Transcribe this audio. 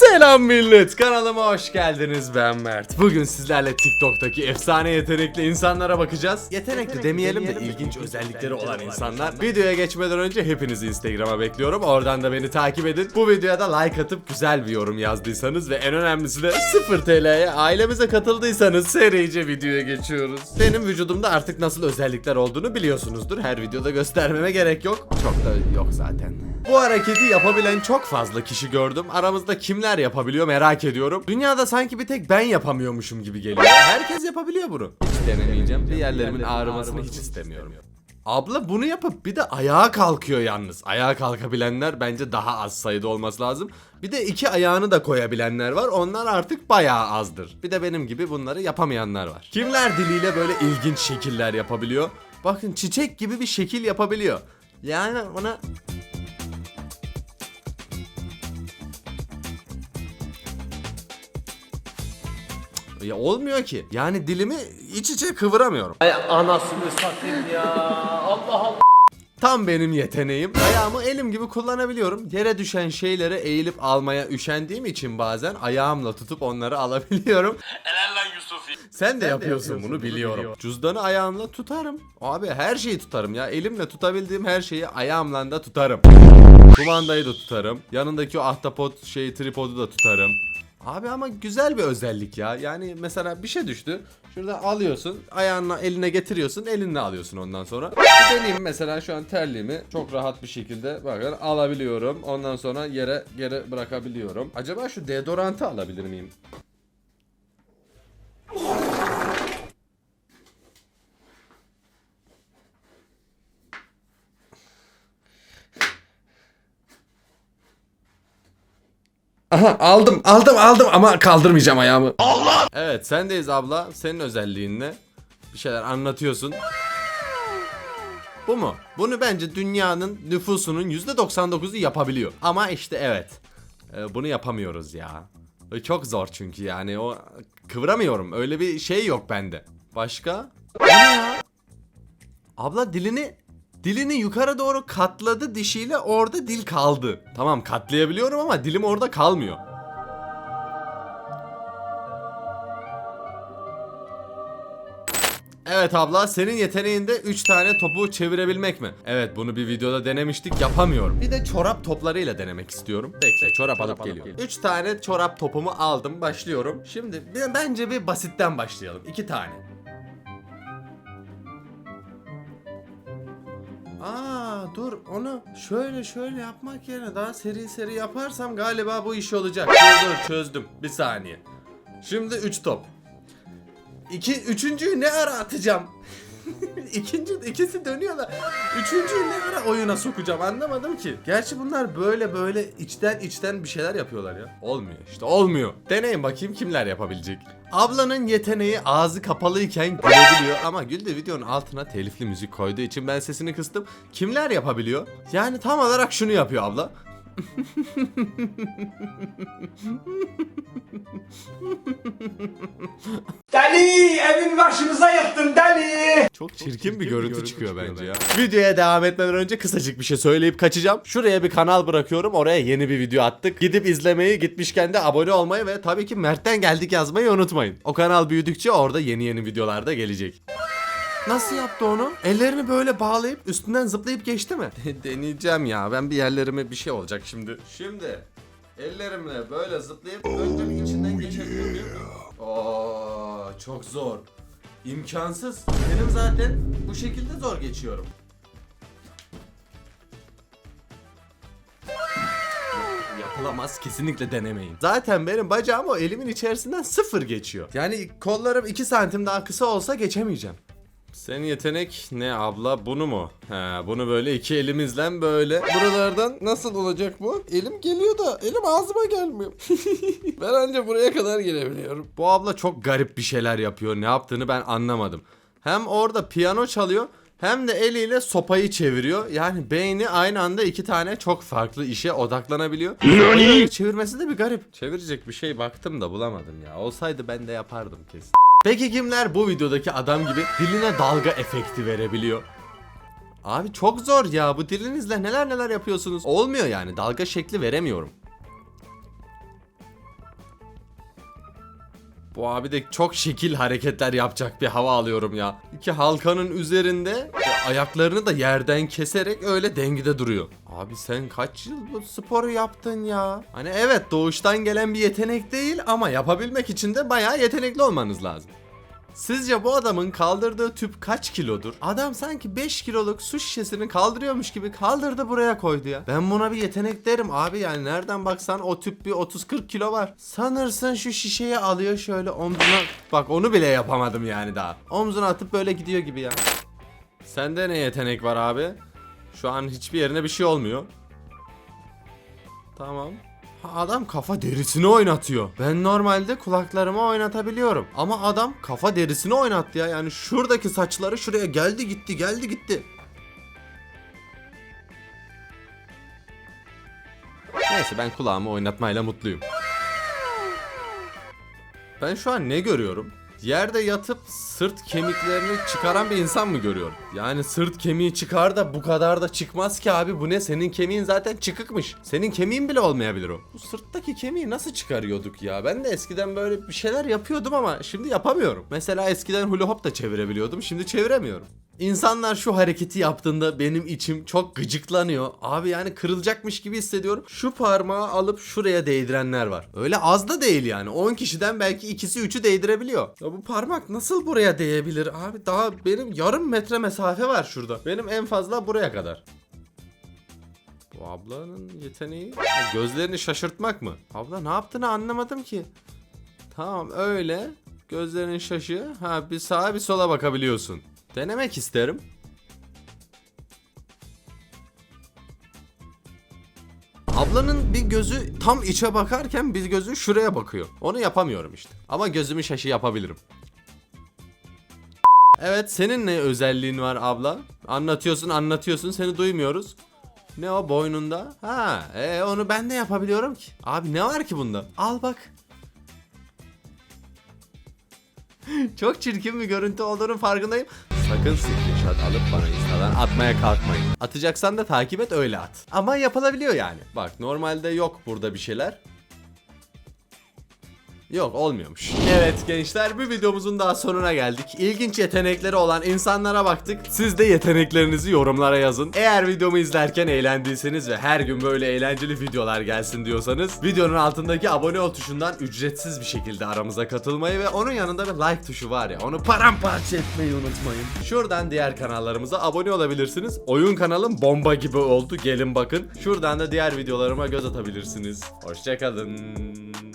Selam millet kanalıma hoş geldiniz. Ben Mert. Bugün sizlerle TikTok'taki efsane yetenekli insanlara bakacağız. Yetenekli demeyelim de ilginç özellikleri olan insanlar. Videoya geçmeden önce hepinizi Instagram'a bekliyorum. Oradan da beni takip edin. Bu videoya da like atıp güzel bir yorum yazdıysanız Ve en önemlisi de 0 TL'ye ailemize katıldıysanız serice videoya geçiyoruz. Benim vücudumda artık nasıl özellikler olduğunu biliyorsunuzdur. Her videoda göstermeme gerek yok. Çok da yok zaten. Bu hareketi yapabilen çok fazla kişi gördüm. Aramızda kimler yapabiliyor merak ediyorum. Dünyada sanki bir tek ben yapamıyormuşum gibi geliyor. Herkes yapabiliyor bunu. Hiç denemeyeceğim. Bir yerlerimin ağrımasını hiç istemiyorum. Abla bunu yapıp bir de ayağa kalkıyor yalnız. Ayağa kalkabilenler bence daha az sayıda olması lazım. Bir de iki ayağını da koyabilenler var. Onlar artık bayağı azdır. Bir de benim gibi bunları yapamayanlar var. Kimler diliyle böyle ilginç şekiller yapabiliyor? Bakın çiçek gibi bir şekil yapabiliyor. Yani ona Ya olmuyor ki. Yani dilimi iç içe kıvıramıyorum. Ay anasını satayım ya. Allah Allah. Tam benim yeteneğim. Ayağımı elim gibi kullanabiliyorum. Yere düşen şeylere eğilip almaya üşendiğim için bazen ayağımla tutup onları alabiliyorum. Helal lan Yusuf. Sen de yapıyorsun bunu biliyorum. Cüzdanı ayağımla tutarım. Abi her şeyi tutarım ya. Elimle tutabildiğim her şeyi ayağımla da tutarım. Kumandayı da tutarım. Yanındaki o ahtapot şeyi tripodu da tutarım. Abi ama güzel bir özellik ya. Yani mesela bir şey düştü. Şurada alıyorsun. Ayağınla eline getiriyorsun. Elinle alıyorsun ondan sonra. Bir deneyeyim mesela şu an terliğimi çok rahat bir şekilde bakın alabiliyorum. Ondan sonra yere geri bırakabiliyorum. Acaba şu deodorantı alabilir miyim? Aha aldım aldım aldım ama kaldırmayacağım ayağımı. Allah! Evet sendeyiz abla. Senin özelliğin ne? Bir şeyler anlatıyorsun. Bu mu? Bunu bence dünyanın nüfusunun %99'u yapabiliyor. Ama işte evet. Ee, bunu yapamıyoruz ya. Çok zor çünkü yani o kıvıramıyorum. Öyle bir şey yok bende. Başka? O ne ya? Abla dilini dilini yukarı doğru katladı dişiyle orada dil kaldı. Tamam katlayabiliyorum ama dilim orada kalmıyor. Evet abla senin yeteneğinde 3 tane topu çevirebilmek mi? Evet bunu bir videoda denemiştik yapamıyorum. Bir de çorap toplarıyla denemek istiyorum. Bekle çorap alıp geliyorum. 3 tane çorap topumu aldım başlıyorum. Şimdi bence bir basitten başlayalım. 2 tane. Dur onu şöyle şöyle yapmak yerine daha seri seri yaparsam galiba bu iş olacak. Dur dur çözdüm. Bir saniye. Şimdi 3 top. İki, üçüncüyü ne ara atacağım? İkinci, ikisi dönüyor da üçüncüyü ne ara oyuna sokacağım anlamadım ki. Gerçi bunlar böyle böyle içten içten bir şeyler yapıyorlar ya. Olmuyor işte olmuyor. Deneyin bakayım kimler yapabilecek. Ablanın yeteneği ağzı kapalıyken gülebiliyor ama Gül de videonun altına telifli müzik koyduğu için ben sesini kıstım. Kimler yapabiliyor? Yani tam olarak şunu yapıyor abla. Deli evin başımıza yıktın deli. Çok çirkin bir görüntü çıkıyor bence ya. Videoya devam etmeden önce kısacık bir şey söyleyip kaçacağım. Şuraya bir kanal bırakıyorum. Oraya yeni bir video attık. Gidip izlemeyi, gitmişken de abone olmayı ve tabii ki Mert'ten geldik yazmayı unutmayın. O kanal büyüdükçe orada yeni yeni videolar da gelecek. Nasıl yaptı onu? Ellerini böyle bağlayıp üstünden zıplayıp geçti mi? Deneyeceğim ya. Ben bir yerlerime bir şey olacak şimdi. Şimdi ellerimle böyle zıplayıp önce bir içinden geçebilir miyim? Oo, çok zor. İmkansız. Benim zaten bu şekilde zor geçiyorum. Yapılamaz kesinlikle denemeyin. Zaten benim bacağım o elimin içerisinden sıfır geçiyor. Yani kollarım 2 santim daha kısa olsa geçemeyeceğim. Senin yetenek ne abla bunu mu? He bunu böyle iki elimizle böyle. Buralardan nasıl olacak bu? Elim geliyor da elim ağzıma gelmiyor. ben anca buraya kadar gelebiliyorum. Bu abla çok garip bir şeyler yapıyor. Ne yaptığını ben anlamadım. Hem orada piyano çalıyor hem de eliyle sopayı çeviriyor. Yani beyni aynı anda iki tane çok farklı işe odaklanabiliyor. Çevirmesi de bir garip. Çevirecek bir şey baktım da bulamadım ya. Olsaydı ben de yapardım kesin. Peki kimler bu videodaki adam gibi diline dalga efekti verebiliyor? Abi çok zor ya bu dilinizle neler neler yapıyorsunuz. Olmuyor yani dalga şekli veremiyorum. Bu abi de çok şekil hareketler yapacak bir hava alıyorum ya. İki halkanın üzerinde ayaklarını da yerden keserek öyle dengede duruyor. Abi sen kaç yıl bu sporu yaptın ya? Hani evet doğuştan gelen bir yetenek değil ama yapabilmek için de bayağı yetenekli olmanız lazım. Sizce bu adamın kaldırdığı tüp kaç kilodur? Adam sanki 5 kiloluk su şişesini kaldırıyormuş gibi kaldırdı buraya koydu ya. Ben buna bir yetenek derim abi yani nereden baksan o tüp bir 30-40 kilo var. Sanırsın şu şişeyi alıyor şöyle omzuna... Bak onu bile yapamadım yani daha. Omzuna atıp böyle gidiyor gibi ya. Sende ne yetenek var abi? Şu an hiçbir yerine bir şey olmuyor. Tamam. Ha, adam kafa derisini oynatıyor. Ben normalde kulaklarımı oynatabiliyorum. Ama adam kafa derisini oynattı ya. Yani şuradaki saçları şuraya geldi gitti geldi gitti. Neyse ben kulağımı oynatmayla mutluyum. Ben şu an ne görüyorum? Yerde yatıp sırt kemiklerini çıkaran bir insan mı görüyorum? Yani sırt kemiği çıkar da bu kadar da çıkmaz ki abi. Bu ne? Senin kemiğin zaten çıkıkmış. Senin kemiğin bile olmayabilir o. Bu sırttaki kemiği nasıl çıkarıyorduk ya? Ben de eskiden böyle bir şeyler yapıyordum ama şimdi yapamıyorum. Mesela eskiden hula hop da çevirebiliyordum. Şimdi çeviremiyorum. İnsanlar şu hareketi yaptığında benim içim çok gıcıklanıyor. Abi yani kırılacakmış gibi hissediyorum. Şu parmağı alıp şuraya değdirenler var. Öyle az da değil yani. 10 kişiden belki ikisi üçü değdirebiliyor. Ya bu parmak nasıl buraya değebilir abi? Daha benim yarım metre mesafe var şurada. Benim en fazla buraya kadar. Bu ablanın yeteneği gözlerini şaşırtmak mı? Abla ne yaptığını anlamadım ki. Tamam öyle. Gözlerinin şaşı. Ha bir sağa bir sola bakabiliyorsun. Denemek isterim. Ablanın bir gözü tam içe bakarken bir gözü şuraya bakıyor. Onu yapamıyorum işte. Ama gözümü şaşı yapabilirim. Evet senin ne özelliğin var abla? Anlatıyorsun anlatıyorsun seni duymuyoruz. Ne o boynunda? Ha, e, onu ben de yapabiliyorum ki. Abi ne var ki bunda? Al bak. Çok çirkin bir görüntü olduğunun farkındayım. Sakın screenshot alıp bana Insta'dan atmaya kalkmayın. Atacaksan da takip et öyle at. Ama yapılabiliyor yani. Bak normalde yok burada bir şeyler. Yok olmuyormuş. Evet gençler bir videomuzun daha sonuna geldik. İlginç yetenekleri olan insanlara baktık. Siz de yeteneklerinizi yorumlara yazın. Eğer videomu izlerken eğlendiyseniz ve her gün böyle eğlenceli videolar gelsin diyorsanız videonun altındaki abone ol tuşundan ücretsiz bir şekilde aramıza katılmayı ve onun yanında bir like tuşu var ya onu paramparça etmeyi unutmayın. Şuradan diğer kanallarımıza abone olabilirsiniz. Oyun kanalım bomba gibi oldu gelin bakın. Şuradan da diğer videolarıma göz atabilirsiniz. Hoşçakalın.